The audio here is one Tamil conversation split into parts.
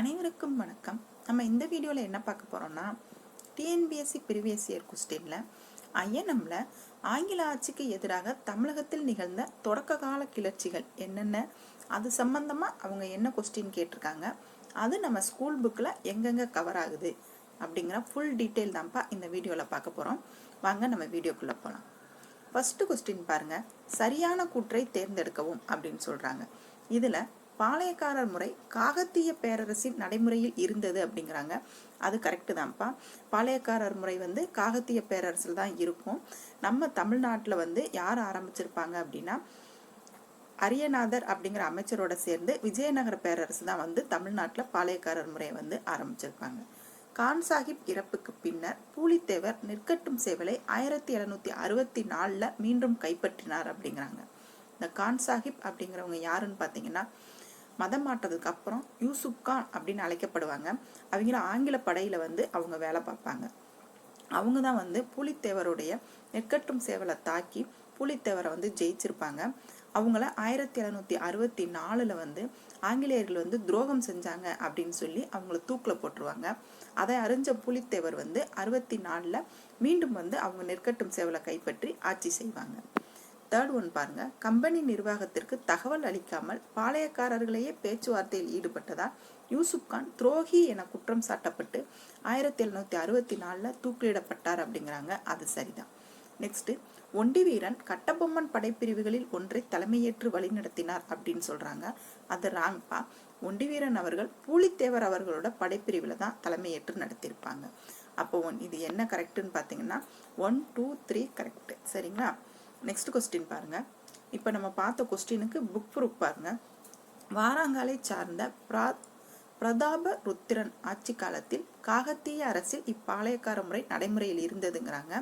அனைவருக்கும் வணக்கம். நம்ம இந்த வீடியோவில் என்ன பார்க்க போகிறோம்னா டிஎன்பிஎஸ்சி ப்ரீவியஸ் இயர் கொஸ்டினில் ஐஎன்எம்ல ஆங்கில ஆட்சிக்கு எதிராக தமிழகத்தில் நிகழ்ந்த தொடக்க கால கிளர்ச்சிகள் என்னென்ன அது சம்பந்தமாக அவங்க என்ன கொஸ்டின் கேட்டிருக்காங்க அது நம்ம ஸ்கூல் புக்கில் எங்கெங்கே கவர் ஆகுது அப்படிங்கிற ஃபுல் டீட்டெயில் தான்ப்பா இந்த வீடியோவில் பார்க்க போகிறோம் வாங்க நம்ம வீடியோக்குள்ளே போகலாம் ஃபஸ்ட்டு கொஸ்டின் பாருங்க. சரியான கூற்றை தேர்ந்தெடுக்கவும் அப்படின்னு சொல்கிறாங்க இதில் பாளையக்காரர் முறை காகத்திய பேரரசின் நடைமுறையில் இருந்தது அப்படிங்கிறாங்க. அது கரெக்டு தான்ப்பா. பாளையக்காரர் முறை வந்து காகத்திய பேரரசில் தான் இருக்கும். நம்ம தமிழ்நாட்டில் வந்து யார் ஆரம்பிச்சிருப்பாங்க அப்படின்னா அரியநாதர் அப்படிங்கிற அமைச்சரோட சேர்ந்து விஜயநகர பேரரசு தான் வந்து தமிழ்நாட்டில் பாளையக்காரர் முறையை வந்து ஆரம்பிச்சிருப்பாங்க. கான் சாஹிப் இறப்புக்கு பின்னர் பூலித்தேவர் நிற்கட்டும் சேவலை ஆயிரத்தி எழுநூத்தி அறுபத்தி நாலில் மீண்டும் கைப்பற்றினார் அப்படிங்கிறாங்க. இந்த கான் சாஹிப் அப்படிங்கிறவங்க யாருன்னு பார்த்தீங்கன்னா மதம் மாற்றதுக்கு அப்புறம் யூசுப் கான் அப்படின்னு அழைக்கப்படுவாங்க. அவங்கள ஆங்கில படையில் வந்து அவங்க வேலை பார்ப்பாங்க. அவங்க தான் வந்து புலித்தேவருடைய நெற்கட்டும் சேவலை தாக்கி புலித்தேவரை வந்து ஜெயிச்சிருப்பாங்க. அவங்கள ஆயிரத்தி எழுநூத்தி அறுபத்தி நாலுல வந்து ஆங்கிலேயர்கள் வந்து துரோகம் செஞ்சாங்க அப்படின்னு சொல்லி அவங்கள தூக்கில் போட்டுருவாங்க. அதை அறிஞ்ச புலித்தேவர் வந்து அறுபத்தி நாலில் மீண்டும் வந்து அவங்க நெற்கட்டும் சேவலை கைப்பற்றி ஆட்சி செய்வாங்க. தேர்ட் ஒன் பாருங்க. கம்பெனி நிர்வாகத்திற்கு தகவல் அளிக்காமல் பாளையக்காரர்களையே பேச்சுவார்த்தையில் ஈடுபட்டதால் யூசுப் கான் துரோகி என குற்றம் சாட்டப்பட்டு ஆயிரத்தி எழுநூத்தி அறுபத்தி நாலில் தூக்கிலிடப்பட்டார் அப்படிங்கிறாங்க. அது சரிதான். நெக்ஸ்ட் ஒண்டி வீரன் கட்டபொம்மன் படைப்பிரிவுகளில் ஒன்றை தலைமையேற்று வழிநடத்தினார் அப்படின்னு சொல்றாங்க. அது ராங்பா ஒண்டி வீரன் அவர்கள் பூலித்தேவர் அவர்களோட படைப்பிரிவில் தான் தலைமையேற்று நடத்தியிருப்பாங்க. அப்போ ஒன் இது என்ன கரெக்டுன்னு பார்த்தீங்கன்னா ஒன் டூ த்ரீ கரெக்ட் சரிங்களா? நெக்ஸ்ட் கொஸ்டின் பாருங்கள் இப்போ நம்ம பார்த்த கொஸ்டினுக்கு புக் ப்ரூஃப் பாருங்க. வாராங்காலை சார்ந்த பிரா பிரதாப ருத்திரன் ஆட்சி காலத்தில் காகத்திய அரசில் இப்பாளையக்கார முறை நடைமுறையில் இருந்ததுங்கிறாங்க.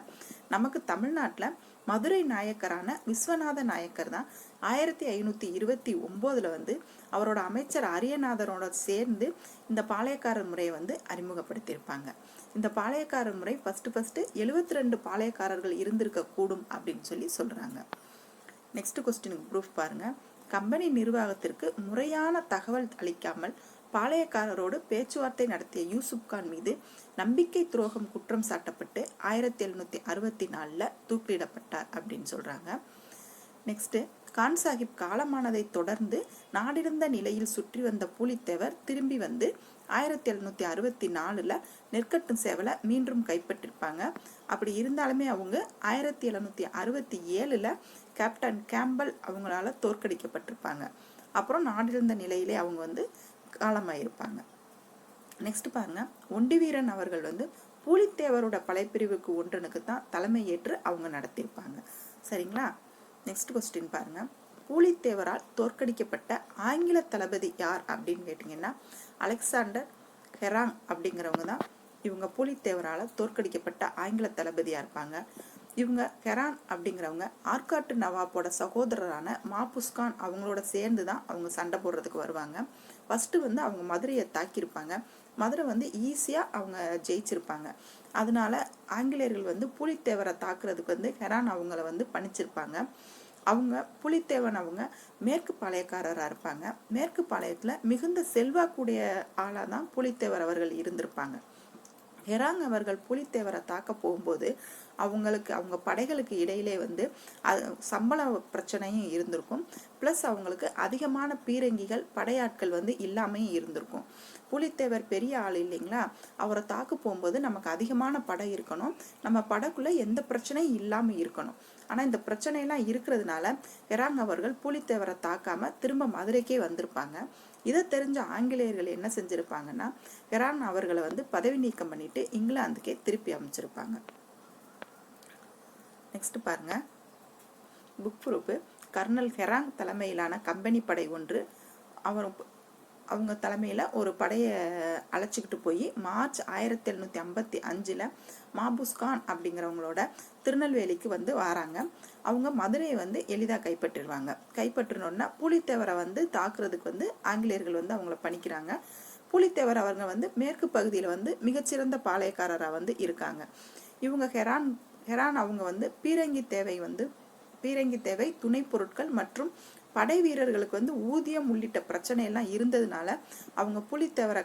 நமக்கு தமிழ்நாட்டில் மதுரை நாயக்கரான விஸ்வநாத நாயக்கர் தான் ஆயிரத்தி ஐநூற்றி இருபத்தி ஒம்போதில் வந்து அவரோட அமைச்சர் அரியநாதரோட சேர்ந்து இந்த பாளையக்காரர் முறையை வந்து அறிமுகப்படுத்தியிருப்பாங்க. இந்த பாளையக்காரர் முறை ஃபஸ்ட்டு ஃபஸ்ட்டு எழுபத்தி ரெண்டு பாளையக்காரர்கள் இருந்திருக்க கூடும் அப்படின்னு சொல்லி சொல்கிறாங்க நெக்ஸ்ட் கொஸ்டினுக்கு ப்ரூஃப் பாருங்க. கம்பெனி நிர்வாகத்திற்கு முறையான தகவல் அளிக்காமல் பாளையக்காரரோடு பேச்சுவார்த்தை நடத்திய யூசுப் கான் மீது நம்பிக்கை துரோகம் குற்றம் சாட்டப்பட்டு ஆயிரத்தி எழுநூத்தி அறுபத்தி நாலில் தூக்கிலிடப்பட்டார் அப்படின்னு சொல்றாங்க. நெக்ஸ்ட் கான் சாஹிப் காலமானதை தொடர்ந்து நாடிருந்த நிலையில் சுற்றி வந்த பூலித்தேவர் திரும்பி வந்து ஆயிரத்தி எழுநூத்தி அறுபத்தி நாலுல நெற்கட்டும் சேவலை மீண்டும் கைப்பற்றிருப்பாங்க. அப்படி இருந்தாலுமே அவங்க ஆயிரத்தி எழுநூத்தி அறுபத்தி ஏழுல கேப்டன் கேம்பல் அவங்களால தோற்கடிக்கப்பட்டிருப்பாங்க. அப்புறம் நாடிருந்த நிலையிலே அவங்க வந்து காலமாயிருப்பாங்க. நெக்ஸ்ட் பாருங்க. ஒண்டிவீரன் அவர்கள் வந்து பூலித்தேவரோட படைப்பிரிவுக்கு ஒன்றனுக்கு தான் தலைமை ஏற்று அவங்க நடத்தியிருப்பாங்க. சரிங்களா? நெக்ஸ்ட் கொஸ்டின் பாருங்க. பூலித்தேவரால் தோற்கடிக்கப்பட்ட ஆங்கில தளபதி யார் அப்படின்னு கேட்டிங்கன்னா அலெக்சாண்டர் ஹெராங் அப்படிங்கிறவங்க தான் இவங்க பூலித்தேவரால் தோற்கடிக்கப்பட்ட ஆங்கில தளபதியாக இருப்பாங்க. இவங்க ஹெரான் அப்படிங்கிறவங்க ஆற்காட்டு நவாப்போட சகோதரரான மாபுஸ்கான் அவங்களோட சேர்ந்து தான் அவங்க சண்டை போடுறதுக்கு வருவாங்க. ஃபஸ்ட்டு வந்து அவங்க மதுரையை தாக்கியிருப்பாங்க. மதுரை வந்து ஈஸியாக அவங்க ஜெயிச்சிருப்பாங்க. அதனால ஆங்கிலேயர்கள் வந்து புலித்தேவரை தாக்குறதுக்கு வந்து ஹெரான் அவங்கள வந்து பணிச்சிருப்பாங்க. அவங்க புலித்தேவன் அவங்க மேற்கு பாளையக்காரராக இருப்பாங்க. மேற்கு பாளையத்தில் மிகுந்த செல்வாக்குடைய ஆளாக தான் புலித்தேவர் அவர்கள் இருந்திருப்பாங்க. ஹெராங் அவர்கள் புலித்தேவரை தாக்க போகும்போது அவங்களுக்கு அவங்க படைகளுக்கு இடையிலே வந்து சம்பள பிரச்சனையும் இருந்திருக்கும். ப்ளஸ் அவங்களுக்கு அதிகமான பீரங்கிகள் படையாட்கள் வந்து இல்லாமையும் இருந்திருக்கும். புலித்தேவர் பெரிய ஆள் இல்லைங்களா? அவரை தாக்க போகும்போது நமக்கு அதிகமான படை இருக்கணும். நம்ம படக்குள்ள எந்த பிரச்சனையும் இல்லாமல் இருக்கணும். ஆனால் இந்த பிரச்சனையெல்லாம் இருக்கிறதுனால ஹெராங் அவர்கள் புலித்தேவரை தாக்காம திரும்ப மதுரைக்கே வந்திருப்பாங்க. இதை தெரிஞ்ச ஆங்கிலேயர்கள் என்ன செஞ்சிருப்பாங்கன்னா இரான் அவர்களை வந்து பதவி நீக்கம் பண்ணிட்டு இங்கிலாந்துக்கே திருப்பி அமைச்சிருப்பாங்க. நெக்ஸ்ட் பாருங்க. புக் ப்ரூஃபு கர்னல் ஹெராங் தலைமையிலான கம்பெனி படை ஒன்று. அவர் அவங்க தலைமையில் ஒரு படையை அழைச்சிக்கிட்டு போய் மார்ச் ஆயிரத்தி எழுநூற்றி ஐம்பத்தி அஞ்சில் மாபுஸ்கான் அப்படிங்கிறவங்களோட திருநெல்வேலிக்கு வந்து வராங்க. அவங்க மதுரையை வந்து எளிதாக கைப்பற்றிடுவாங்க. கைப்பற்றினோன்னா புலித்தேவரை வந்து தாக்குறதுக்கு வந்து ஆங்கிலேயர்கள் வந்து அவங்கள பணிக்கிறாங்க. புலித்தேவர் அவங்க வந்து மேற்கு பகுதியில் வந்து மிகச்சிறந்த பாளையக்காரராக வந்து இருக்காங்க. இவங்க ஹெரான் ஹெரான் அவங்க வந்து பீரங்கி தேவை வந்து பீரங்கி தேவை துணை பொருட்கள் மற்றும் படை வீரர்களுக்கு வந்து ஊதியம் உள்ளிட்ட பிரச்சனையெல்லாம் இருந்ததுனால அவங்க புலித்தேவரை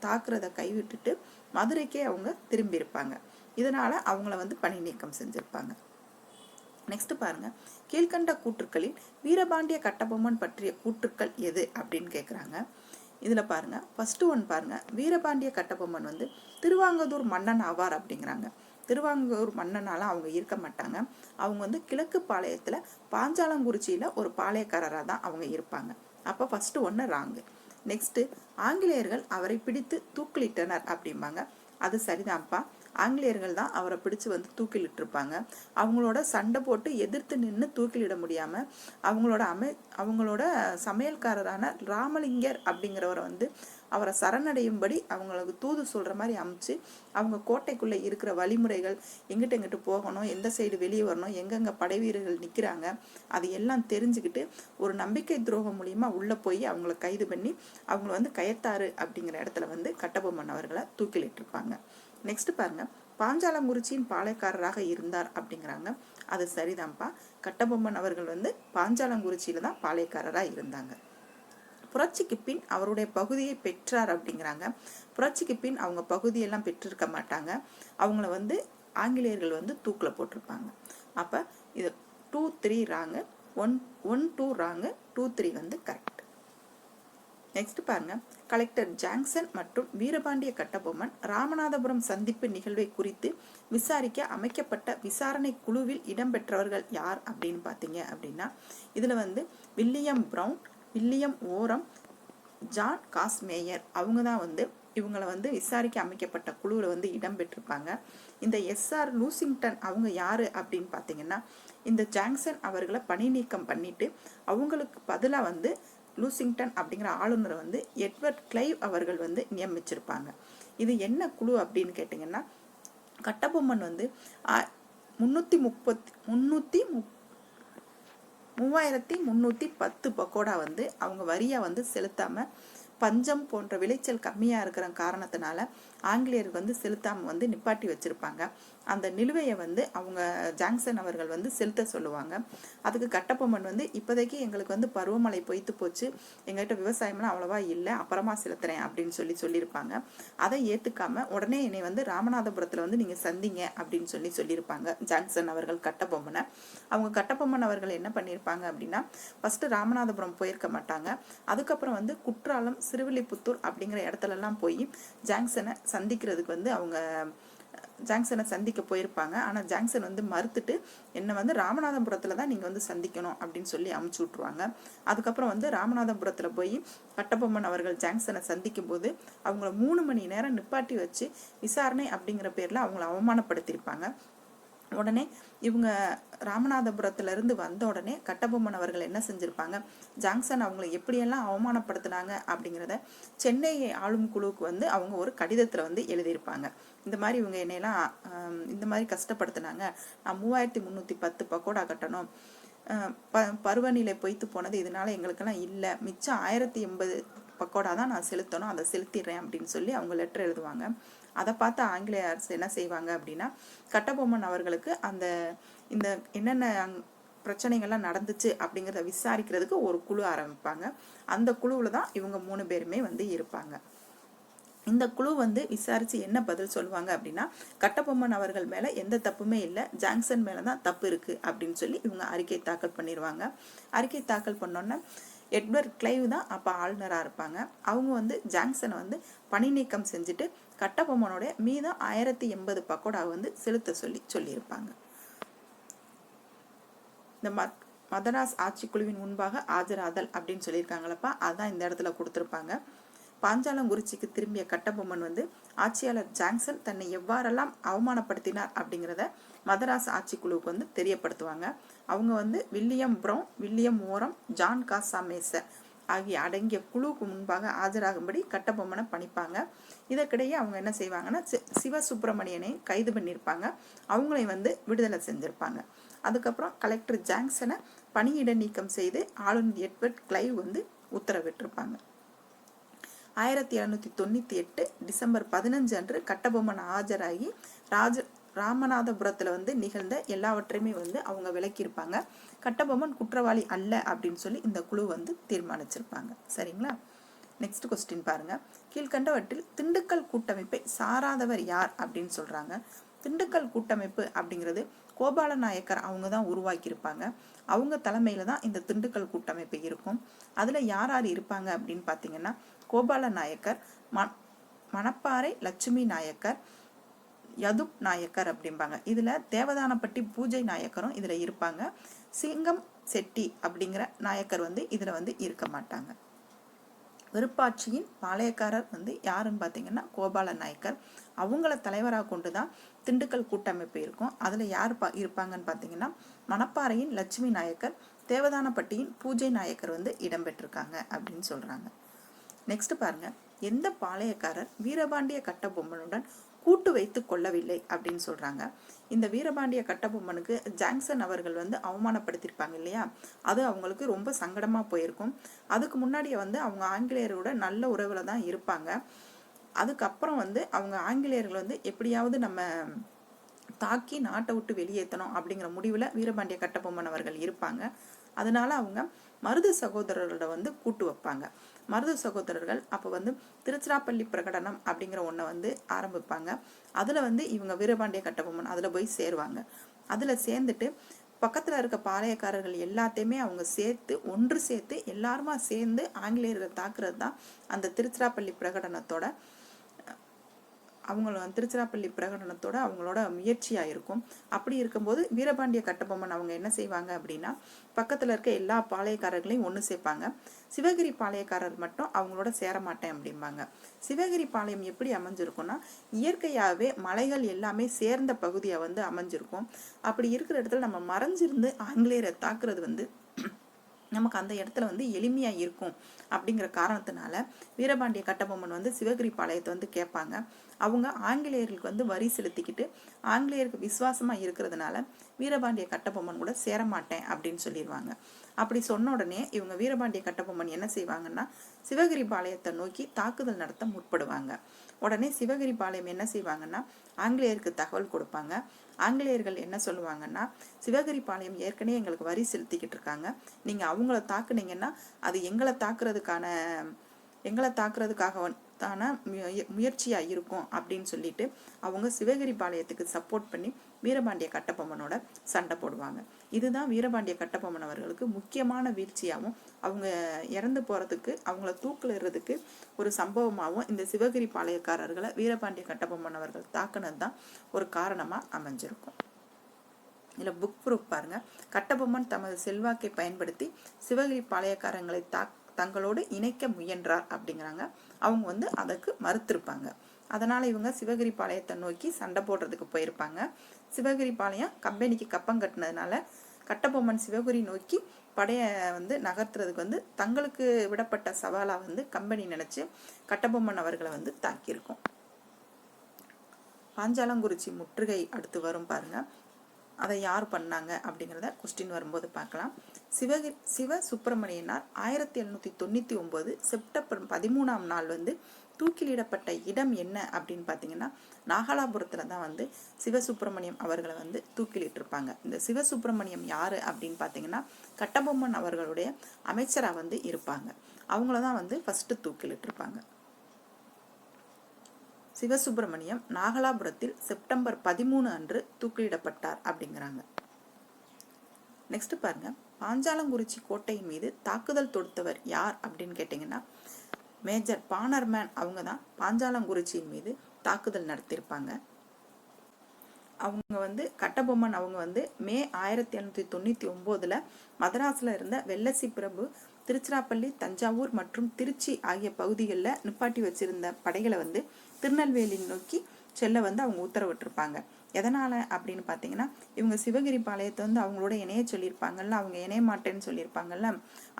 தாக்குறத கைவிட்டுட்டு மதுரைக்கே அவங்க திரும்பியிருப்பாங்க. இதனால அவங்கள வந்து பணி நீக்கம் செஞ்சிருப்பாங்க. நெக்ஸ்ட் பாருங்க. கீழ்கண்ட கூற்றுக்களில் வீரபாண்டிய கட்டபொம்மன் பற்றிய கூற்றுக்கள் எது அப்படின்னு கேட்குறாங்க இதில் பாருங்க. ஃபர்ஸ்ட் ஒன் பாருங்க. வீரபாண்டிய கட்டபொம்மன் வந்து திருவாங்கதூர் மன்னன் ஆவார் அப்படிங்கிறாங்க. திருவாங்கூர் மன்னனால அவங்க இருக்க மாட்டாங்க. அவங்க வந்து கிழக்கு பாளையத்தில் பாஞ்சாலங்குறிச்சியில் ஒரு பாளையக்காரராக தான் அவங்க இருப்பாங்க. அப்போ ஃபர்ஸ்ட் ஒன்று ராங்கு. நெக்ஸ்ட்டு ஆங்கிலேயர்கள் அவரை பிடித்து தூக்கிலிட்டனர் அப்படிம்பாங்க. அது சரிதான்ப்பா. ஆங்கிலேயர்கள் தான் அவரை பிடிச்சு வந்து தூக்கிலிட்டிருப்பாங்க. அவங்களோட சண்டை போட்டு எதிர்த்து நின்று தூக்கிலிட முடியாம அவங்களோட அமை அவங்களோட சமையல்காரரான ராமலிங்கர் அப்படிங்கிறவரை வந்து அவரை சரணடையும்படி அவங்களுக்கு தூது சொல்கிற மாதிரி அமுச்சு அவங்க கோட்டைக்குள்ளே இருக்கிற வழிமுறைகள் எங்கிட்ட எங்கிட்ட போகணும் எந்த சைடு வெளியே வரணும் எங்கெங்கே படை வீரர்கள் நிற்கிறாங்க அது எல்லாம் தெரிஞ்சுக்கிட்டு ஒரு நம்பிக்கை துரோகம் மூலியமாக உள்ளே போய் அவங்கள கைது பண்ணி அவங்கள வந்து கயத்தாறு அப்படிங்கிற இடத்துல வந்து கட்டபொம்மன் அவர்களை தூக்கிலிட்டிருப்பாங்க. நெக்ஸ்ட் பாருங்கள் பாஞ்சாலங்குறிச்சியின் பாளையக்காரராக இருந்தார் அப்படிங்கிறாங்க. அது சரிதான்ப்பா. கட்டபொம்மன் அவர்கள் வந்து பாஞ்சாலங்குறிச்சியில தான் பாளையக்காரராக இருந்தாங்க. புரட்சிக்கு பின் அவருடைய பகுதியை பெற்றார் அப்படிங்கிறாங்க. புரட்சிக்கு பின் அவங்க பகுதியெல்லாம் பெற்றிருக்க மாட்டாங்க. அவங்கள வந்து ஆங்கிலேயர்கள் வந்து தூக்கில் போட்டிருப்பாங்க. அப்போ இது two three wrong one one two wrong two three வந்து கரெக்ட் நெக்ஸ்ட் பாருங்க. கலெக்டர் ஜாங்சன் மற்றும் வீரபாண்டிய கட்டபொம்மன் ராமநாதபுரம் சந்திப்பு நிகழ்வை குறித்து விசாரிக்க அமைக்கப்பட்ட விசாரணை குழுவில் இடம்பெற்றவர்கள் யார் அப்படின்னு பார்த்தீங்க அப்படின்னா இதில் வந்து William Brown William Orme John Casamajor. அவங்க தான் வந்து இவங்களை வந்து விசாரிக்க அமைக்கப்பட்ட குழுவில் வந்து இடம்பெற்றிருப்பாங்க இந்த எஸ்ஆர் லூசிங்டன் அவங்க யார் அப்படின்னு பார்த்தீங்கன்னா இந்த ஜாங்சன் அவர்களை பணி நீக்கம் பண்ணிட்டு அவங்களுக்கு பதிலாக வந்து லூசிங்டன் அப்படிங்கிற ஆளுநரை வந்து எட்வர்ட் கிளைவ் அவர்கள் வந்து நியமிச்சிருப்பாங்க. இது என்ன குழு அப்படின்னு கேட்டிங்கன்னா கட்டபொம்மன் வந்து முன்னூற்றி முப்பத்தி முன்னூற்றி முப் மூவாயிரத்தி முந்நூற்றி பத்து பக்கோடா வந்து அவங்க வரியை வந்து செலுத்தாமல் பஞ்சம் போன்ற விளைச்சல் கம்மியாக இருக்கிற காரணத்தினால ஆங்கிலேயருக்கு வந்து செலுத்தாமல் வந்து நிப்பாட்டி வச்சுருப்பாங்க. அந்த நிலுவையை வந்து அவங்க ஜாங்சன் அவர்கள் வந்து செலுத்த சொல்லுவாங்க. அதுக்கு கட்டபொம்மன் வந்து இப்போதைக்கு எங்களுக்கு வந்து பருவமழை பொய்த்து போச்சு. எங்ககிட்ட விவசாயம்லாம் அவ்வளோவா இல்லை. அப்புறமா செலுத்துறேன். அப்படின்னு சொல்லி சொல்லியிருப்பாங்க. அதை ஏற்றுக்காம உடனே என்னை வந்து ராமநாதபுரத்தில் வந்து நீங்கள் சந்திங்க அப்படின்னு சொல்லி சொல்லியிருப்பாங்க ஜாங்சன் அவர்கள் கட்டபொம்மனை. அவங்க கட்டபொம்மன் அவர்கள் என்ன பண்ணியிருப்பாங்க அப்படின்னா ஃபஸ்ட்டு ராமநாதபுரம் போயிருக்க மாட்டாங்க. அதுக்கப்புறம் வந்து குற்றாலம் சிறுவில்லிபுத்தூர் அப்படிங்கிற இடத்துலலாம் போய் ஜாங்சனை சந்திக்கிறதுக்கு வந்து அவங்க ஜாங்சனை சந்திக்க போயிருப்பாங்க. ஆனால் ஜாங்சன் வந்து மறுத்துட்டு என்னை வந்து ராமநாதபுரத்தில் தான் நீங்கள் வந்து சந்திக்கணும் அப்படின்னு சொல்லி அமுச்சு விட்ருவாங்க அதுக்கப்புறம் வந்து ராமநாதபுரத்தில் போய் கட்டபொம்மன் அவர்கள் ஜாங்சனை சந்திக்கும் போது அவங்கள மூணு மணி நேரம் நிப்பாட்டி வச்சு விசாரணை அப்படிங்கிற பேரில் அவங்கள அவமானப்படுத்தியிருப்பாங்க. உடனே இவங்க ராமநாதபுரத்துலேருந்து வந்த உடனே கட்டபொம்மன் அவர்கள் என்ன செஞ்சுருப்பாங்க? ஜாங்சன் அவங்களை எப்படியெல்லாம் அவமானப்படுத்தினாங்க அப்படிங்கிறத சென்னை ஆளும் குழுவுக்கு வந்து அவங்க ஒரு கடிதத்தில் வந்து எழுதியிருப்பாங்க. இந்த மாதிரி இவங்க என்னையெல்லாம் இந்த மாதிரி கஷ்டப்படுத்தினாங்க. நான் மூவாயிரத்தி முந்நூற்றி பத்து பக்கோடா கட்டணும். ப பருவநிலை பொய்த்து போனது இதனால எங்களுக்கெல்லாம் இல்லை. மிச்சம் ஆயிரத்தி எண்பது பக்கோடா தான் நான் செலுத்தணும். அதை செலுத்திடுறேன் அப்படின்னு சொல்லி அவங்க லெட்டர் எழுதுவாங்க. அதை பார்த்து ஆங்கிலேய அரசு என்ன செய்வாங்க அப்படின்னா கட்டபொம்மன் அவர்களுக்கு அந்த இந்த என்னென்ன பிரச்சனைகள்லாம் நடந்துச்சு அப்படிங்கிறத விசாரிக்கிறதுக்கு ஒரு குழு ஆரம்பிப்பாங்க. அந்த குழுவில் தான் இவங்க மூணு பேருமே வந்து இருப்பாங்க. இந்த குழு வந்து விசாரித்து என்ன பதில் சொல்லுவாங்க அப்படின்னா கட்டபொம்மன் அவர்கள் மேலே எந்த தப்புமே இல்லை ஜாங்சன் மேலே தான் தப்பு இருக்குது அப்படின்னு சொல்லி இவங்க அறிக்கை தாக்கல் பண்ணிடுவாங்க அறிக்கை தாக்கல் பண்ணோன்னே எட்வர்ட் கிளைவ் தான் அப்போ ஆளுநராக இருப்பாங்க. அவங்க வந்து ஜாங்சனை வந்து பணி நீக்கம் செஞ்சுட்டு கட்டபொம்மனுடைய மீதம் ஆயிரத்தி எண்பது பக்கோடா வந்து செலுத்த சொல்லி சொல்லியிருப்பாங்க. இந்த மத் மதராஸ் ஆட்சிக்குழுவின் முன்பாக ஆஜராதல் அப்படின்னு சொல்லியிருக்காங்களப்பா அதான் இந்த இடத்துல கொடுத்துருப்பாங்க. பாஞ்சாலங்குறிச்சிக்கு திரும்பிய கட்டபொம்மன் வந்து ஆட்சியாளர் ஜாங்சன் தன்னை எவ்வாறெல்லாம் அவமானப்படுத்தினார் அப்படிங்கிறத மதராஸ் ஆட்சிக்குழுவுக்கு வந்து தெரியப்படுத்துவாங்க. அவங்க வந்து William Brown William Orme John Casamajor ஆகிய அடங்கிய குழுவுக்கு முன்பாக ஆஜராகும்படி கட்டபொம்மனை பணிப்பாங்க. இதற்கிடையே அவங்க என்ன செய்வாங்கன்னா சிவ சுப்பிரமணியனை கைது பண்ணியிருப்பாங்க. அவங்களையும் வந்து விடுதலை செஞ்சிருப்பாங்க. அதுக்கப்புறம் கலெக்டர் ஜாங்சனை பணியிட நீக்கம் செய்து ஆளுநர் எட்வர்ட் கிளைவ் வந்து உத்தரவிட்டிருப்பாங்க. ஆயிரத்தி எழுநூத்தி தொண்ணூத்தி எட்டு டிசம்பர் பதினஞ்சு அன்று கட்டபொம்மன் ஆஜராகி ராஜ ராமநாதபுரத்தில் வந்து நிகழ்ந்த எல்லாவற்றையுமே வந்து அவங்க விளக்கியிருப்பாங்க. கட்டபொம்மன் குற்றவாளி அல்ல அப்படின்னு சொல்லி இந்த குழு வந்து தீர்மானிச்சிருப்பாங்க. சரிங்களா? நெக்ஸ்ட் கொஸ்டின் பாருங்க. கீழ்கண்டவற்றில் திண்டுக்கல் கூட்டமைப்பை சாராதவர் யார் அப்படின்னு சொல்றாங்க. திண்டுக்கல் கூட்டமைப்பு அப்படிங்கிறது கோபால நாயக்கர் அவங்க தான் உருவாக்கியிருப்பாங்க. அவங்க தலைமையில தான் இந்த திண்டுக்கல் கூட்டமைப்பு இருக்கும். அதுல யார் யார் இருப்பாங்க அப்படின்னு பார்த்தீங்கன்னா கோபால நாயக்கர் ம மணப்பாறை லட்சுமி நாயக்கர் யதுப் நாயக்கர் அப்படிம்பாங்க. இதுல தேவதானப்பட்டி பூஜை நாயக்கரும் இதுல இருப்பாங்க. சிங்கம் செட்டி அப்படிங்கிற நாயக்கர் வந்து இதுல வந்து இருக்க மாட்டாங்க. விருப்பாட்சியின் பாளையக்காரர் வந்து யாருன்னு பார்த்தீங்கன்னா கோபால நாயக்கர். அவங்கள தலைவராக கொண்டு தான் திண்டுக்கல் கூட்டமைப்பு இருக்கும். அதில் யார் பா இருப்பாங்கன்னு பார்த்தீங்கன்னா மணப்பாறையின் லட்சுமி நாயக்கர் தேவதானப்பட்டியின் பூஜை நாயக்கர் வந்து இடம்பெற்றிருக்காங்க அப்படின்னு சொல்கிறாங்க நெக்ஸ்ட் பாருங்க. எந்த பாளையக்காரர் வீரபாண்டிய கட்டபொம்மனுடன் கூட்டு வைத்து கொள்ளவில்லை அப்படின்னு சொல்றாங்க. இந்த வீரபாண்டிய கட்டபொம்மனுக்கு ஜாங்சன் அவர்கள் வந்து அவமானப்படுத்தியிருப்பாங்க இல்லையா? அது அவங்களுக்கு ரொம்ப சங்கடமா போயிருக்கும். அதுக்கு முன்னாடியே வந்து அவங்க ஆங்கிலேயரோட நல்ல உறவில் தான் இருப்பாங்க. அதுக்கப்புறம் வந்து அவங்க ஆங்கிலேயர்கள் வந்து எப்படியாவது நம்ம தாக்கி நாட்டை விட்டு வெளியேற்றணும் அப்படிங்கிற முடிவில் வீரபாண்டிய கட்டபொம்மன் அவர்கள் இருப்பாங்க. அதனால அவங்க மருது சகோதரர்களோட வந்து கூட்டு வைப்பாங்க. மருது சகோதரர்கள் அப்போ வந்து திருச்சிராப்பள்ளி பிரகடனம் அப்படிங்கிற ஒன்றை வந்து ஆரம்பிப்பாங்க. அதில் வந்து இவங்க வீரபாண்டிய கட்டபொம்மன் அதில் போய் சேருவாங்க. அதில் சேர்ந்துட்டு பக்கத்தில் இருக்க பாளையக்காரர்கள் எல்லாத்தையுமே அவங்க சேர்த்து ஒன்று சேர்த்து எல்லாருமா சேர்ந்து ஆங்கிலேயர்களை தாக்குறது தான் அந்த திருச்சிராப்பள்ளி பிரகடனத்தோட அவங்கள திருச்சிராப்பள்ளி பிரகடனத்தோட அவங்களோட முயற்சியாக இருக்கும். அப்படி இருக்கும்போது வீரபாண்டிய கட்டபொம்மன் அவங்க என்ன செய்வாங்க அப்படின்னா பக்கத்தில் இருக்க எல்லா பாளையக்காரர்களையும் ஒன்று சேர்ப்பாங்க. சிவகிரி பாளையக்காரர் மட்டும் அவங்களோட சேர மாட்டேன் அப்படிம்பாங்க. சிவகிரி பாளையம் எப்படி அமைஞ்சிருக்கும்னா இயற்கையாகவே மலைகள் எல்லாமே சேர்ந்த பகுதியாக வந்து அமைஞ்சிருக்கும். அப்படி இருக்கிற இடத்துல நம்ம மறைஞ்சிருந்து ஆங்கிலேயரை தாக்குறது வந்து நமக்கு அந்த இடத்துல வந்து எளிமையாக இருக்கும் அப்படிங்கிற காரணத்தினால வீரபாண்டிய கட்டபொம்மன் வந்து சிவகிரி பாளையத்தை வந்து கேட்பாங்க. அவங்க ஆங்கிலேயர்களுக்கு வந்து வரி செலுத்திக்கிட்டு ஆங்கிலேயருக்கு விசுவாசமாக இருக்கிறதுனால வீரபாண்டிய கட்டபொம்மன் கூட சேர மாட்டேன் அப்படின்னு சொல்லிடுவாங்க. அப்படி சொன்ன உடனே இவங்க வீரபாண்டிய கட்டபொம்மன் என்ன செய்வாங்கன்னா சிவகிரி பாளையத்தை நோக்கி தாக்குதல் நடத்த முற்படுவாங்க. உடனே சிவகிரி பாளையம் என்ன செய்வாங்கன்னா ஆங்கிலேயருக்கு தகவல் கொடுப்பாங்க. ஆங்கிலேயர்கள் என்ன சொல்லுவாங்கன்னா சிவகிரி பாளையம் ஏற்கனவே எங்களுக்கு வரி செலுத்திக்கிட்டு இருக்காங்க நீங்கள் அவங்கள தாக்குனீங்கன்னா அது எங்களை தாக்குறதுக்கான எங்களை தாக்குறதுக்காக தான முயற்சியாக இருக்கும் அப்படின்னு சொல்லிட்டு அவங்க சிவகிரி பாளையத்துக்கு சப்போர்ட் பண்ணி வீரபாண்டிய கட்டபொம்மனோட சண்டை போடுவாங்க. இதுதான் வீரபாண்டிய கட்டபொம்மன் அவர்களுக்கு முக்கியமான வீழ்ச்சியாகவும் அவங்க இறந்து போகிறதுக்கு அவங்கள தூக்கிலிடுறதுக்கு ஒரு சம்பவமாகவும் இந்த சிவகிரி பாளையக்காரர்களை வீரபாண்டிய கட்டபொம்மன் அவர்கள் தாக்குனது தான் ஒரு காரணமாக அமைஞ்சிருக்கும். இதில் புக் ப்ரூஃப் பாருங்கள் கட்டபொம்மன் தமது செல்வாக்கை பயன்படுத்தி சிவகிரி பாளையக்காரங்களை தாக் தங்களோடு இணைக்க முயன்றார் அப்படிங்கிறாங்க. அவங்க வந்து அதற்கு மறுத்திருப்பாங்க. அதனால இவங்க சிவகிரி பாளையத்தை நோக்கி சண்டை போடுறதுக்கு போயிருப்பாங்க. சிவகிரி பாளையம் கம்பெனிக்கு கப்பம் கட்டினதுனால கட்டபொம்மன் சிவகிரி நோக்கி படையை வந்து நகர்த்துறதுக்கு வந்து தங்களுக்கு விடப்பட்ட சவாலாக வந்து கம்பெனி நினைச்சு கட்டபொம்மன் அவர்களை வந்து தாக்கியிருக்கும். பாஞ்சாலங்குறிச்சி முற்றுகை அடுத்து வரும் பாருங்கள் அதை யார் பண்ணாங்க அப்படிங்கிறத கொஸ்டின் வரும்போது பார்க்கலாம். சிவகி சிவ சுப்பிரமணியனார் ஆயிரத்தி எழுநூற்றி தொண்ணூற்றி ஒம்பது செப்டம்பர் பதிமூணாம் நாள் வந்து தூக்கிலிடப்பட்ட இடம் என்ன அப்படின்னு பார்த்தீங்கன்னா நாகலாபுரத்தில் தான் வந்து சிவசுப்பிரமணியம் அவர்களை வந்து தூக்கிலிட்டிருப்பாங்க. இந்த சிவசுப்பிரமணியம் யார் அப்படின்னு பார்த்தீங்கன்னா கட்டபொம்மன் அவர்களுடைய அமைச்சராக வந்து இருப்பாங்க. அவங்கள தான் வந்து ஃபஸ்ட்டு தூக்கிலிட்டிருப்பாங்க. சிவசுப்பிரமணியம் நாகலாபுரத்தில் செப்டம்பர் பதிமூணு அன்று தூக்கிலிடப்பட்டார் அப்படிங்கிறாங்க. நெக்ஸ்ட் பாருங்க. பாஞ்சாலங்குறிச்சி கோட்டையின் மீது தாக்குதல் தொடுத்தவர் யார் அப்படின்னு கேட்டிங்கன்னா மேஜர் பானர்மேன் அவங்க தான் பாஞ்சாலங்குறிச்சியின் மீது தாக்குதல் நடத்தியிருப்பாங்க. அவங்க வந்து கட்டபொம்மன் அவங்க வந்து மே ஆயிரத்தி எழுநூத்தி தொண்ணூற்றி ஒம்போதில் மதராஸில் இருந்த வெள்ளசி பிரபு திருச்சிராப்பள்ளி தஞ்சாவூர் மற்றும் திருச்சி ஆகிய பகுதிகளில் நிப்பாட்டி வச்சிருந்த படைகளை வந்து திருநெல்வேலி நோக்கி செல்ல வந்து அவங்க உத்தரவிட்டிருப்பாங்க. எதனால் அப்படின்னு பார்த்தீங்கன்னா இவங்க சிவகிரி பாளையத்தை வந்து அவங்களோட இணைய சொல்லியிருப்பாங்கல்ல அவங்க இணைய மாட்டேன்னு சொல்லியிருப்பாங்கல்ல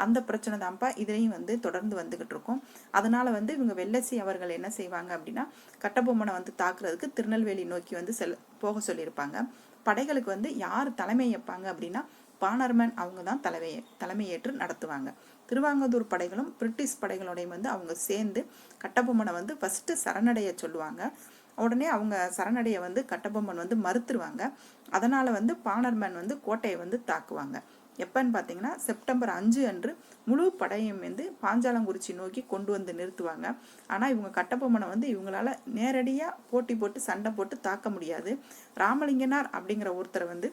அந்த பிரச்சனை தான்ப்பா இதுலேயும் வந்து தொடர்ந்து வந்துகிட்டு இருக்கும். அதனால வந்து இவங்க வெள்ளசி அவர்கள் என்ன செய்வாங்க அப்படின்னா கட்டபொம்மனை வந்து தாக்குறதுக்கு திருநெல்வேலி நோக்கி வந்து செல் போக சொல்லியிருப்பாங்க. படைகளுக்கு வந்து யார் தலைமை வைப்பாங்க அப்படின்னா பானர்மேன் அவங்க தான் தலைமை தலைமையேற்று நடத்துவாங்க. திருவாங்கதூர் படைகளும் பிரிட்டிஷ் படைகளோடையும் வந்து அவங்க சேர்ந்து கட்டபொம்மனை வந்து ஃபஸ்ட்டு சரணடைய சொல்லுவாங்க. உடனே அவங்க சரணடைய வந்து கட்டபொம்மன் வந்து மறுத்துருவாங்க. அதனால் வந்து பானர்மேன் வந்து கோட்டையை வந்து தாக்குவாங்க. எப்பன்னு பார்த்தீங்கன்னா செப்டம்பர் அஞ்சு அன்று முழு படையும் வந்து பாஞ்சாலங்குறிச்சி நோக்கி கொண்டு வந்து நிறுத்துவாங்க. ஆனால் இவங்க கட்டபொம்மனை வந்து இவங்களால நேரடியாக போட்டி போட்டு சண்டை போட்டு தாக்க முடியாது. ராமலிங்கனார் அப்படிங்கிற ஒருத்தரை வந்து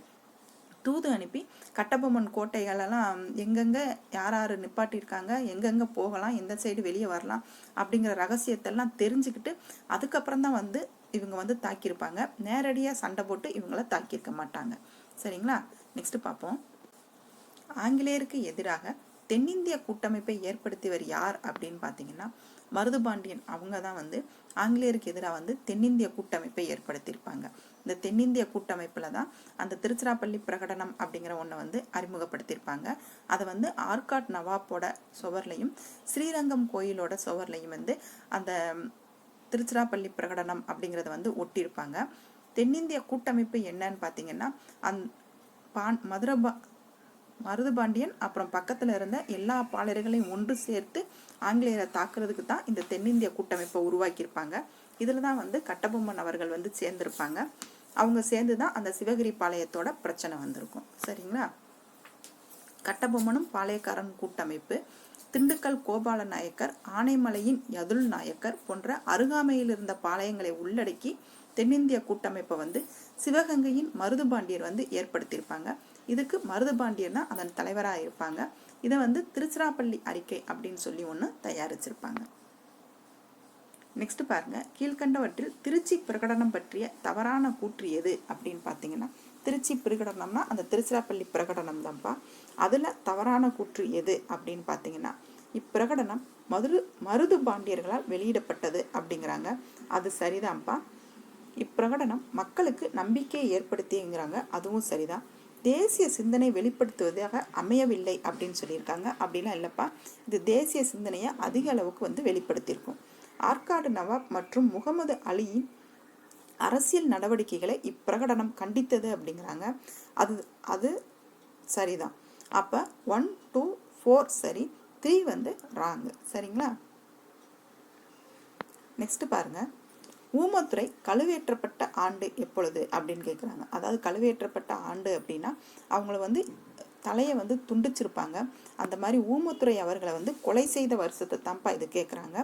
தூது அனுப்பி கட்டபொம்மன் கோட்டைகளெல்லாம் எங்கெங்கே யார் யார் நிப்பாட்டியிருக்காங்க எங்கெங்கே போகலாம் எந்த சைடு வெளியே வரலாம் அப்படிங்கிற ரகசியத்தெல்லாம் தெரிஞ்சுக்கிட்டு அதுக்கப்புறம் தான் வந்து இவங்க வந்து தாக்கியிருப்பாங்க. நேரடியாக சண்டை போட்டு இவங்கள தாக்கியிருக்க மாட்டாங்க. சரிங்களா? நெக்ஸ்ட் பார்ப்போம். ஆங்கிலேயருக்கு எதிராக தென்னிந்திய கூட்டமைப்பை ஏற்படுத்தியவர் யார் அப்படின்னு பார்த்தீங்கன்னா மருதுபாண்டியன். அவங்க தான் வந்து ஆங்கிலேயருக்கு எதிராக வந்து தென்னிந்திய கூட்டமைப்பை ஏற்படுத்தியிருப்பாங்க. இந்த தென்னிந்திய கூட்டமைப்பில் தான் அந்த திருச்சிராப்பள்ளி பிரகடனம் அப்படிங்கிற ஒன்றை வந்து அறிமுகப்படுத்தியிருப்பாங்க. அதை வந்து ஆர்காட் நவாப்போட சுவர்லையும் ஸ்ரீரங்கம் கோயிலோட சுவர்லையும் வந்து அந்த திருச்சிராப்பள்ளி பிரகடனம் அப்படிங்கிறத வந்து ஒட்டியிருப்பாங்க. தென்னிந்திய கூட்டமைப்பு என்னன்னு பார்த்தீங்கன்னா அந் பான் மதுரபா மருதுபாண்டியன் அப்புறம் பக்கத்தில் இருந்த எல்லா பாளர்களையும் ஒன்று சேர்த்து ஆங்கிலேயரை தாக்குறதுக்கு தான் இந்த தென்னிந்திய கூட்டமைப்பை உருவாக்கியிருப்பாங்க. இதில் தான் வந்து கட்டபொம்மன் அவர்கள் வந்து சேர்ந்திருப்பாங்க. அவங்க சேர்ந்து தான் அந்த சிவகிரி பாளையத்தோட பிரச்சனை வந்திருக்கும். சரிங்களா? கட்டபொம்மனும் பாளையக்காரன் கூட்டமைப்பு திண்டுக்கல் கோபால நாயக்கர் ஆனைமலையின் யதுல் நாயக்கர் போன்ற அருகாமையில் இருந்த பாளையங்களை உள்ளடக்கி தென்னிந்திய கூட்டமைப்பை வந்து சிவகங்கையின் மருதுபாண்டியர் வந்து ஏற்படுத்தியிருப்பாங்க. இதுக்கு மருதுபாண்டியர் தான் அதன் தலைவராக இருப்பாங்க. இதை வந்து திருச்சிராப்பள்ளி அறிக்கை அப்படின்னு சொல்லி ஒன்று தயாரிச்சிருப்பாங்க. நெக்ஸ்ட் பாருங்க. கீழ்கண்டவற்றில் திருச்சி பிரகடனம் பற்றிய தவறான கூற்று எது அப்படின்னு பார்த்தீங்கன்னா திருச்சி பிரகடனம்னா அந்த திருச்சிராப்பள்ளி பிரகடனம் தான்ப்பா. அதில் தவறான கூற்று எது அப்படின்னு பார்த்தீங்கன்னா இப்பிரகடனம் மதுரு மருது பாண்டியர்களால் வெளியிடப்பட்டது அப்படிங்கிறாங்க. அது சரிதான்ப்பா. இப்பிரகடனம் மக்களுக்கு நம்பிக்கையை ஏற்படுத்திங்கிறாங்க அதுவும் சரிதான். தேசிய சிந்தனை வெளிப்படுத்துவதாக அமையவில்லை அப்படின்னு சொல்லியிருக்காங்க. அப்படிலாம் இல்லைப்பா. இது தேசிய சிந்தனையை அதிக அளவுக்கு வந்து வெளிப்படுத்தியிருக்கும். ஆற்காடு நவாப் மற்றும் முகமது அலியின் அரசியல் நடவடிக்கைகளை இப்பிரகடனம் கண்டித்தது அப்படிங்கிறாங்க. அது அது சரிதான். அப்போ ஒன் டூ ஃபோர் சரி. த்ரீ வந்து ராங்கு சரிங்களா? நெக்ஸ்ட் பாருங்கள் ஊமத்துறை கழுவேற்றப்பட்ட ஆண்டு எப்பொழுது அப்படின்னு கேட்குறாங்க அதாவது கழுவேற்றப்பட்ட ஆண்டு அப்படின்னா அவங்கள வந்து தலையை வந்து துண்டிச்சிருப்பாங்க. அந்த மாதிரி ஊமத்துறை அவர்களை வந்து கொலை செய்த வருஷத்தை தான்ப்பா இது கேட்குறாங்க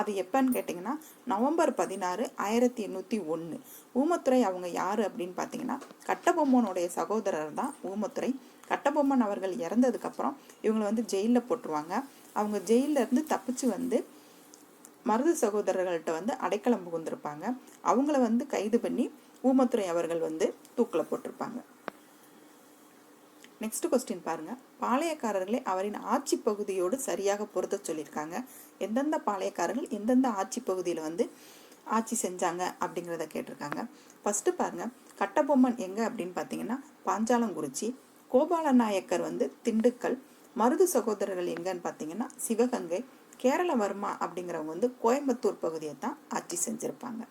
அது எப்போன்னு கேட்டிங்கன்னா நவம்பர் பதினாறு ஆயிரத்தி எண்ணூற்றி ஒன்று ஊமத்துறை அவங்க யார் அப்படின்னு பார்த்தீங்கன்னா கட்டபொம்மனுடைய சகோதரர் தான் ஊமத்துறை. கட்டபொம்மன் அவர்கள் இறந்ததுக்கப்புறம் இவங்களை வந்து ஜெயிலில் போட்டுருவாங்க. அவங்க ஜெயிலில் இருந்து தப்பிச்சு வந்து மருது சகோதரர்கள்ட்ட வந்து அடைக்கலம் புகுந்திருப்பாங்க. அவங்கள வந்து கைது பண்ணி ஊமத்துறை அவர்கள் வந்து தூக்கில் போட்டிருப்பாங்க. நெக்ஸ்ட் கொஸ்டின் பாருங்க. பாளையக்காரர்களை அவரின் ஆட்சி பகுதியோடு சரியாக பொருத்த சொல்லியிருக்காங்க. எந்தெந்த பாளையக்காரர்கள் எந்தெந்த ஆட்சி பகுதியில் வந்து ஆட்சி செஞ்சாங்க அப்படிங்கிறத கேட்டிருக்காங்க. ஃபஸ்ட்டு பாருங்க. கட்டபொம்மன் எங்கே அப்படின்னு பார்த்தீங்கன்னா பாஞ்சாலங்குறிச்சி. கோபால நாயக்கர் வந்து திண்டுக்கல். மருது சகோதரர்கள் எங்கன்னு பார்த்தீங்கன்னா சிவகங்கை. கேரளவர்மா அப்படிங்கிறவங்க வந்து கோயம்புத்தூர் பகுதியை தான் ஆட்சி செஞ்சுருப்பாங்க.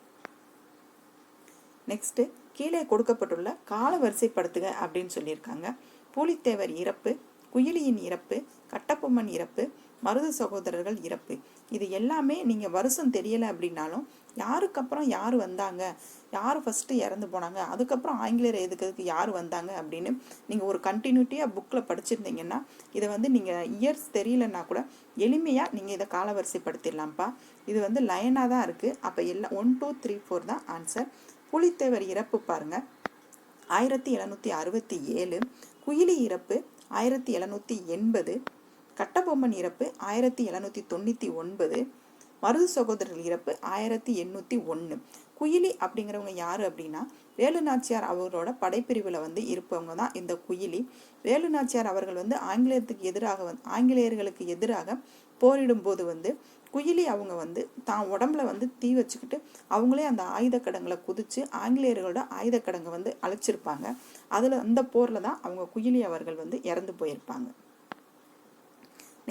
நெக்ஸ்ட்டு கீழே கொடுக்கப்பட்டுள்ள கால வரிசைப்படுத்துக அப்படின்னு சொல்லியிருக்காங்க. பூலித்தேவர் இறப்பு குயிலியின் இறப்பு கட்டப்பொம்மன் இறப்பு மருது சகோதரர்கள் இறப்பு. இது எல்லாமே நீங்கள் வருஷம் தெரியலை அப்படின்னாலும் யாருக்கு அப்புறம் யார் வந்தாங்க? யார் ஃபஸ்ட்டு இறந்து போனாங்க? அதுக்கப்புறம் ஆங்கிலேயர் எதுக்கிறதுக்கு யார் வந்தாங்க அப்படின்னு நீங்கள் ஒரு கண்டினியூட்டியாக புக்கில் படிச்சிருந்தீங்கன்னா இதை வந்து நீங்கள் இயர்ஸ் தெரியலன்னா கூட எளிமையாக நீங்கள் இதை காலவரிசைப்படுத்திடலாம்ப்பா. இது வந்து லைனாக தான் இருக்குது அப்போ எல்லாம் ஒன் டூ த்ரீ ஃபோர் தான் ஆன்சர் புலித்தேவர் இறப்பு பாருங்கள் ஆயிரத்தி எழுநூற்றி அறுபத்தி ஏழு. குயிலி இறப்பு ஆயிரத்தி எழுநூற்றி எண்பது. கட்டபொம்மன் இறப்பு ஆயிரத்தி எழுநூற்றி தொண்ணூற்றி ஒன்பது மருது சகோதரர்கள் இறப்பு ஆயிரத்தி எண்ணூற்றி ஒன்று குயிலி அப்படிங்கிறவங்க யார் அப்படின்னா வேலுநாச்சியார் அவர்களோட படைப்பிரிவில் வந்து இருப்பவங்க தான் இந்த குயிலி. வேலுநாச்சியார் அவர்கள் வந்து ஆங்கிலேயத்துக்கு எதிராக வந்து ஆங்கிலேயர்களுக்கு எதிராக போரிடும் போது வந்து குயிலி அவங்க வந்து தான் உடம்புல வந்து தீ வச்சுக்கிட்டு அவங்களே அந்த ஆயுதக்கடங்களை குதித்து ஆங்கிலேயர்களோட ஆயுதக்கடங்கை வந்து அழைச்சிருப்பாங்க. அதில் அந்த போரில் தான் அவங்க குயிலி அவர்கள் வந்து இறந்து போயிருப்பாங்க.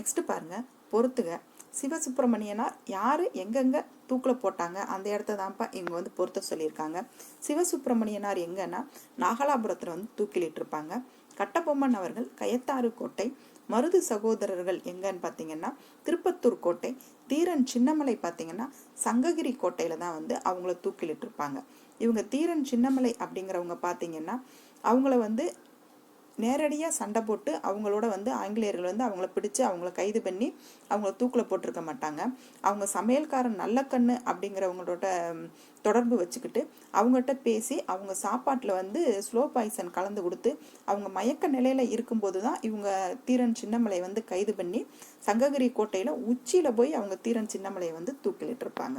நெக்ஸ்ட்டு பாருங்கள் பொறுத்துக. சிவசுப்பிரமணியனார் யார்? எங்கெங்கே தூக்கில் போட்டாங்க? அந்த இடத்த தான்ப்பா இவங்க வந்து பொறுத்த சொல்லியிருக்காங்க. சிவசுப்பிரமணியனார் எங்கன்னா நாகலாபுரத்தில் வந்து தூக்கிலிட்டிருப்பாங்க. கட்டபொம்மன் அவர்கள் கயத்தாறு கோட்டை மருது சகோதரர்கள் எங்கன்னு பார்த்தீங்கன்னா திருப்பத்தூர் கோட்டை தீரன் சின்னமலை பார்த்தீங்கன்னா சங்ககிரி கோட்டையில் தான் வந்து அவங்கள தூக்கிலிட்டிருப்பாங்க. இவங்க தீரன் சின்னமலை அப்படிங்கிறவங்க பார்த்தீங்கன்னா அவங்கள வந்து நேரடியாக சண்டை போட்டு அவங்களோட வந்து ஆங்கிலேயர்கள் வந்து அவங்கள பிடிச்சு அவங்கள கைது பண்ணி அவங்கள தூக்கில் போட்டிருக்க மாட்டாங்க. அவங்க சமையல்காரன் நல்ல கண்ணு அப்படிங்கிறவங்களோட தொடர்பு வச்சுக்கிட்டு அவங்ககிட்ட பேசி அவங்க சாப்பாட்டில் வந்து ஸ்லோ பாய்சன் கலந்து கொடுத்து அவங்க மயக்க நிலையில் இருக்கும்போது தான் இவங்க தீரன் சின்னமலை வந்து கைது பண்ணி சங்ககிரி கோட்டையில் உச்சியில் போய் அவங்க தீரன் சின்னமலையை வந்து தூக்கிலிட்டிருப்பாங்க.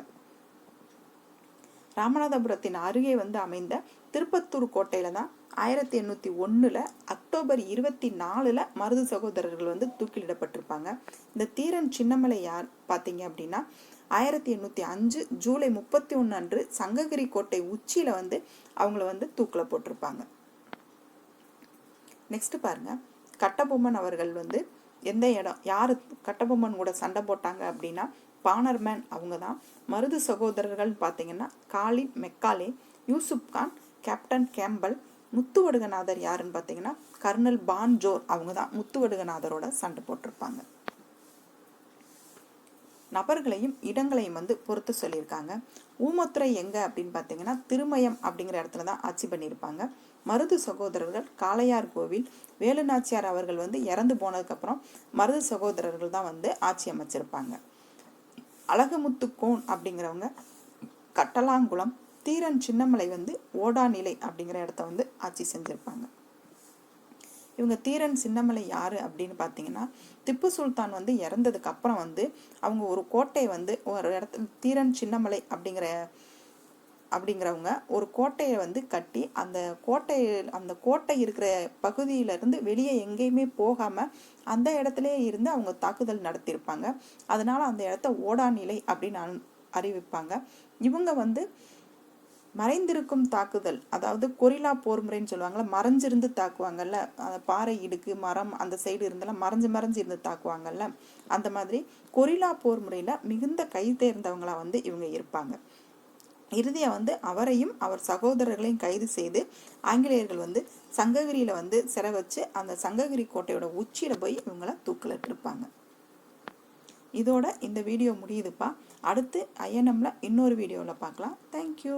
ராமநாதபுரத்தின் அருகே வந்து அமைந்த திருப்பத்தூர் கோட்டையில் தான் ஆயிரத்தி எண்ணூற்றி ஒன்றில் அக்டோபர் இருபத்தி நாலில் மருது சகோதரர்கள் வந்து தூக்கிலிடப்பட்டிருப்பாங்க. இந்த தீரன் சின்னமலை யார் பார்த்தீங்க அப்படின்னா ஆயிரத்தி எண்ணூற்றி அஞ்சு ஜூலை முப்பத்தி ஒன்று அன்று சங்ககிரி கோட்டை உச்சியில் வந்து அவங்கள வந்து தூக்கில் போட்டிருப்பாங்க. நெக்ஸ்ட் பாருங்க. கட்டபொம்மன் அவர்கள் வந்து எந்த இடம் யார் கட்டபொம்மன் கூட சண்டை போட்டாங்க அப்படின்னா பானர்மேன் அவங்க தான் மருது சகோதரர்கள் பார்த்தீங்கன்னா Colin Macaulay Yusuf Khan captain Campbell Muthuvaduganathar யாருன்னு பார்த்தீங்கன்னா கர்னல் பான் ஜோர் அவங்க தான் முத்துவடுகநாதரோட சண்டை போட்டிருப்பாங்க. நபர்களையும் இடங்களையும் வந்து பொறுத்து சொல்லியிருக்காங்க. ஊமத்துறை எங்க அப்படின்னு பார்த்தீங்கன்னா திருமயம் அப்படிங்கிற இடத்துல தான் ஆட்சி பண்ணியிருப்பாங்க. மருது சகோதரர்கள் காளையார் கோவில் வேலுநாச்சியார் அவர்கள் வந்து இறந்து போனதுக்கப்புறம் மருது சகோதரர்கள் தான் வந்து ஆட்சி அமைச்சிருப்பாங்க. அழகுமுத்து கோன் அப்படிங்கிறவங்க கட்டலாங்குளம் தீரன் சின்னமலை வந்து ஓடாநிலை அப்படிங்கிற இடத்த வந்து ஆட்சி செஞ்சிருப்பாங்க. இவங்க தீரன் சின்னமலை யாரு அப்படின்னு பார்த்தீங்கன்னா திப்பு சுல்தான் வந்து இறந்ததுக்கு அப்புறம் வந்து அவங்க ஒரு கோட்டை வந்து ஒரு இடத்துல தீரன் சின்னமலை அப்படிங்கிற அப்படிங்கிறவங்க ஒரு கோட்டையை வந்து கட்டி அந்த கோட்டை அந்த கோட்டை இருக்கிற பகுதியிலிருந்து வெளியே எங்கேயுமே போகாமல் அந்த இடத்துலயே இருந்து அவங்க தாக்குதல் நடத்தியிருப்பாங்க. அதனால அந்த இடத்த ஓடாநிலை அப்படின்னு அனு- அறிவிப்பாங்க. இவங்க வந்து மறைந்திருக்கும் தாக்குதல் அதாவது கொரில்லா போர் முறைன்னு சொல்லுவாங்கல்ல மறைஞ்சிருந்து தாக்குவாங்கல்ல அந்த பாறை இடுக்கு மரம் அந்த சைடு இருந்தெல்லாம் மறைஞ்சு மறைஞ்சு இருந்து தாக்குவாங்கல்ல அந்த மாதிரி கொரில்லா போர் முறையில் மிகுந்த கை தேர்ந்தவங்களா வந்து இவங்க இருப்பாங்க. இறுதியாக வந்து அவரையும் அவர் சகோதரர்களையும் கைது செய்து ஆங்கிலேயர்கள் வந்து சங்ககிரியில் வந்து சிற வச்சு அந்த சங்ககிரி கோட்டையோட உச்சியில் போய் இவங்கள தூக்கிலிட்டிருப்பாங்க. இதோட இந்த வீடியோ முடியுதுப்பா. அடுத்து ஐஎன்எம்ல இன்னொரு வீடியோவில் பார்க்கலாம் தேங்க்யூ